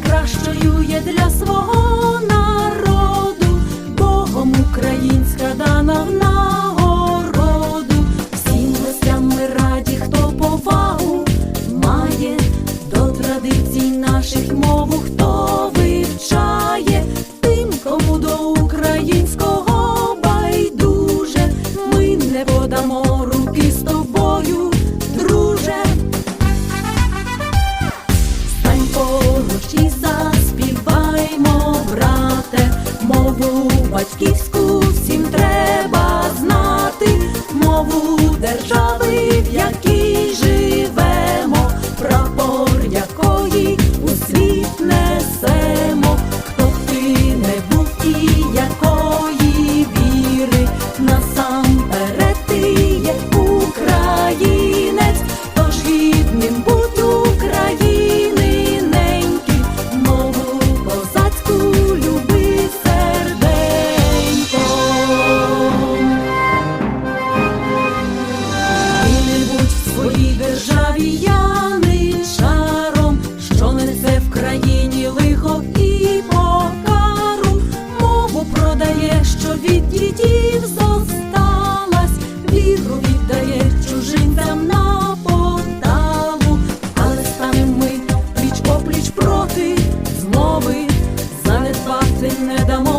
кращою є для свого українська в нагороду. Всім гостям ми раді, хто повагу має до традицій наших мову, хто вивчає тим, кому до українського байдуже, ми не подамо руки з тобою, друже. Стань поруч і заспіваймо, брате, мову батьківську держави, в якій державі яничаром, що несе в країні лихо і покару, мову продає, що від дідів зосталась, віру віддає чужинцям на поталу, але станем ми пліч опліч проти змови, занедбати не дамо.